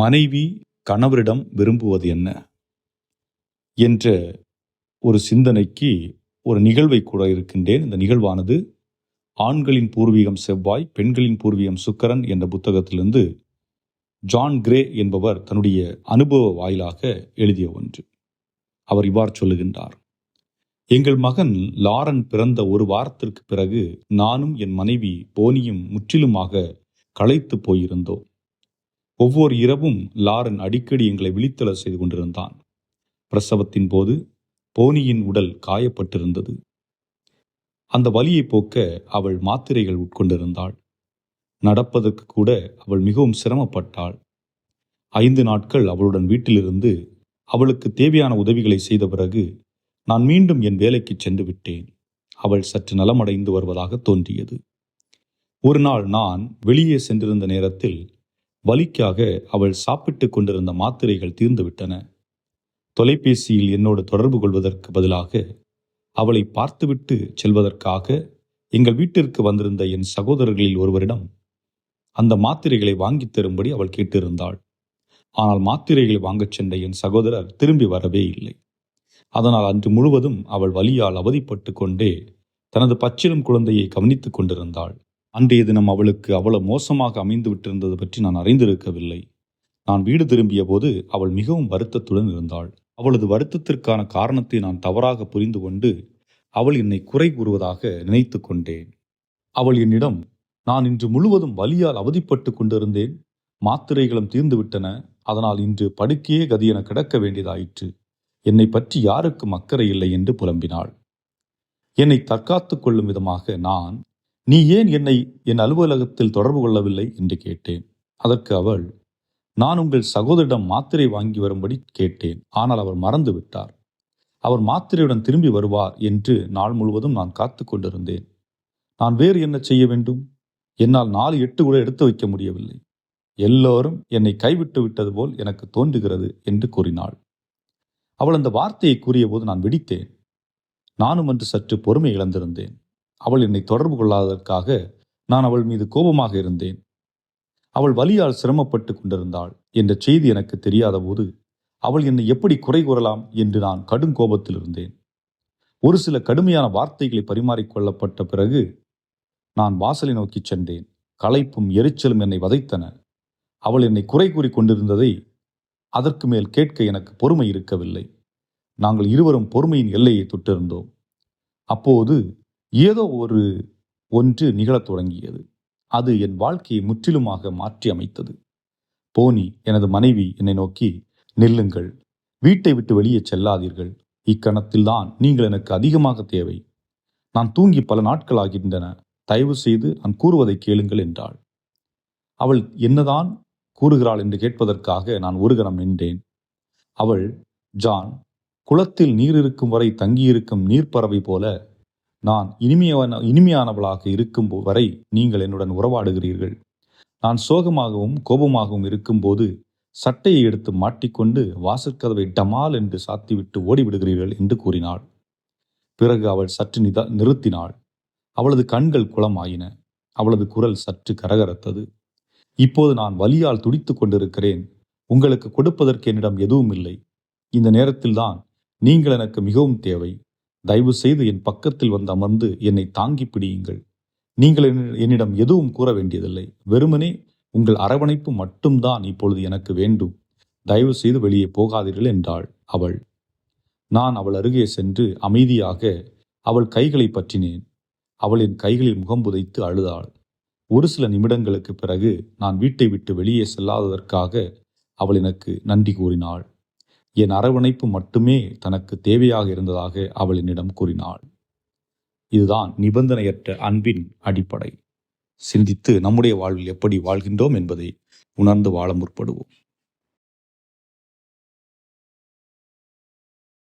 மனைவி கணவரிடம் விரும்புவது என்ன? என்ற ஒரு சிந்தனைக்கு ஒரு நிகழ்வை கூட இருக்கின்றேன். இந்த நிகழ்வானது ஆண்களின் பூர்வீகம் செவ்வாய் பெண்களின் பூர்வீகம் சுக்கரன் என்ற புத்தகத்திலிருந்து ஜான் கிரே என்பவர் தன்னுடைய அனுபவ வாயிலாக எழுதிய ஒன்று. அவர் இவ்வாறு சொல்லுகின்றார். எங்கள் மகன் லாரன் பிறந்த ஒரு வாரத்திற்கு பிறகு நானும் என் மனைவி போனியும் முற்றிலுமாக களைத்து போயிருந்தோம். ஒவ்வொரு இரவும் லாரன் அடிக்கடி எங்களை விழித்தள செய்து கொண்டிருந்தான். பிரசவத்தின் போது போனியின் உடல் காயப்பட்டிருந்தது. அந்த வலியை போக்க அவள் மாத்திரைகள் உட்கொண்டிருந்தாள். நடப்பதற்கு கூட அவள் மிகவும் சிரமப்பட்டாள். ஐந்து நாட்கள் அவளுடன் வீட்டிலிருந்து அவளுக்கு தேவையான உதவிகளை செய்த பிறகு நான் மீண்டும் என் வேலைக்கு சென்று விட்டேன். அவள் சற்று நலமடைந்து வருவதாக தோன்றியது. ஒரு நாள் நான் வெளியே சென்றிருந்த நேரத்தில் வலிக்காக அவள் சாப்பிட்டு கொண்டிருந்த மாத்திரைகள் தீர்ந்துவிட்டன. தொலைபேசியில் என்னோடு தொடர்பு கொள்வதற்கு பதிலாக அவளை பார்த்துவிட்டு செல்வதற்காக எங்கள் வீட்டிற்கு வந்திருந்த என் சகோதரர்களில் ஒருவரிடம் அந்த மாத்திரைகளை வாங்கித் தரும்படி அவள் கேட்டிருந்தாள். ஆனால் மாத்திரைகளை வாங்கச் சென்ற என் சகோதரர் திரும்பி வரவே இல்லை. அதனால் அன்று முழுவதும் அவள் வலியால் அவதிப்பட்டு கொண்டே தனது பச்சிலம் குழந்தையை கவனித்துக் கொண்டிருந்தாள். அன்றைய தினம் அவளுக்கு அவ்வளவு மோசமாக அமைந்து விட்டிருந்தது பற்றி நான் அறிந்திருக்கவில்லை. நான் வீடு திரும்பிய போது அவள் மிகவும் வருத்தத்துடன் இருந்தாள். அவளது வருத்தத்திற்கான காரணத்தை நான் தவறாக புரிந்து கொண்டு அவள் என்னை குறை கூறுவதாக நினைத்து கொண்டேன். அவள் என்னிடம் நான் இன்று முழுவதும் வலியால் அவதிப்பட்டு கொண்டிருந்தேன். மாத்திரைகளும் தீர்ந்துவிட்டன அதனால் இன்று படுக்கையே கதியென கிடக்க வேண்டியதாயிற்று. என்னை பற்றி யாருக்கும் அக்கறை இல்லை என்று புலம்பினாள். என்னை தற்காத்துக் கொள்ளும் விதமாக நான் நீ ஏன் என்னை என் அலுவலகத்தில் தொடர்பு கொள்ளவில்லை என்று கேட்டேன். அதற்கு அவள் நான் உங்கள் சகோதரிடம் மாத்திரை வாங்கி வரும்படி கேட்டேன். ஆனால் அவர் மறந்து விட்டார். அவர் மாத்திரையுடன் திரும்பி வருவார் என்று நாள் முழுவதும் நான் காத்து கொண்டிருந்தேன். நான் வேறு என்ன செய்ய வேண்டும்? என்னால் நாலு எட்டு கூட எடுத்து வைக்க முடியவில்லை. எல்லோரும் என்னை கைவிட்டு விட்டது போல் எனக்கு தோன்றுகிறது என்று கூறினாள். அவள் அந்த வார்த்தையை கூறியபோது நான் வெடித்தேன். நானும் அன்று சற்று பொறுமை இழந்திருந்தேன். அவள் என்னை தொடர்பு கொள்ளாததற்காக நான் அவள் மீது கோபமாக இருந்தேன். அவள் வலியால் சிரமப்பட்டு கொண்டிருந்தாள் என்ற செய்தி எனக்கு தெரியாத போது அவள் என்னை எப்படி குறை கூறலாம் என்று நான் கடும் கோபத்தில் இருந்தேன். ஒரு சில கடுமையான வார்த்தைகளை பரிமாறிக்கொள்ளப்பட்ட பிறகு நான் வாசலை நோக்கி சென்றேன். களைப்பும் எரிச்சலும் என்னை வதைத்தன. அவள் என்னை குறை கூறி கொண்டிருந்ததை அதற்கு மேல் கேட்க எனக்கு பொறுமை இருக்கவில்லை. நாங்கள் இருவரும் பொறுமையின் எல்லையை தொட்டிருந்தோம். அப்போது ஏதோ ஒரு ஒன்று நிகழத் தொடங்கியது. அது என் வாழ்க்கையை முற்றிலுமாக மாற்றி அமைத்தது. போனி எனது மனைவி என்னை நோக்கி நில்லுங்கள். வீட்டை விட்டு வெளியே செல்லாதீர்கள். இக்கணத்தில்தான் நீங்கள் எனக்கு அதிகமாக தேவை. நான் தூங்கி பல நாட்கள் ஆகின்றன. தயவு செய்து நான் கூறுவதை கேளுங்கள் என்றாள். அவள் என்னதான் கூறுகிறாள் என்று கேட்பதற்காக நான் ஒரு கணம் நின்றேன். அவள் ஜான் குளத்தில் நீர் இருக்கும் வரை தங்கியிருக்கும் நீர்ப்பறவை போல நான் இனிமையான இனிமையானவளாக இருக்கும் வரை நீங்கள் என்னுடன் உறவாடுகிறீர்கள். நான் சோகமாகவும் கோபமாகவும் இருக்கும்போது சட்டையை எடுத்து மாட்டிக்கொண்டு வாசற்கதவை டமால் என்று சாத்திவிட்டு ஓடிவிடுகிறீர்கள் என்று கூறினாள். பிறகு அவள் சற்று நிதா நிறுத்தினாள். அவளது கண்கள் குளமாயின. அவளது குரல் சற்று கரகரத்தது. இப்போது நான் வலியால் துடித்துக் கொண்டிருக்கிறேன். உங்களுக்கு கொடுப்பதற்கு என்னிடம் எதுவும் இல்லை. இந்த நேரத்தில்தான் நீங்கள் எனக்கு மிகவும் தேவை. தயவு செய்து என் பக்கத்தில் வந்து அமர்ந்து என்னை தாங்கி பிடியுங்கள். நீங்கள் என்னிடம் எதுவும் கூற வேண்டியதில்லை. வெறுமனே உங்கள் அரவணைப்பு மட்டும்தான் இப்பொழுது எனக்கு வேண்டும். தயவு செய்து வெளியே போகாதீர்கள் என்றாள் அவள். நான் அவள் அருகே சென்று அமைதியாக அவள் கைகளை பற்றினேன். அவளின் கைகளில் முகம் புதைத்து அழுதாள். ஒரு சில நிமிடங்களுக்கு பிறகு நான் வீட்டை விட்டு வெளியே செல்லாததற்காக அவள் எனக்கு நன்றி கூறினாள். என் அரவணைப்பு மட்டுமே தனக்கு தேவையாக இருந்ததாக அவள் என்னிடம் கூறினாள். இதுதான் நிபந்தனையற்ற அன்பின் அடிப்படை. சிந்தித்து நம்முடைய வாழ்வில் எப்படி வாழ்கின்றோம் என்பதை உணர்ந்து வாழ முற்படுவோம்.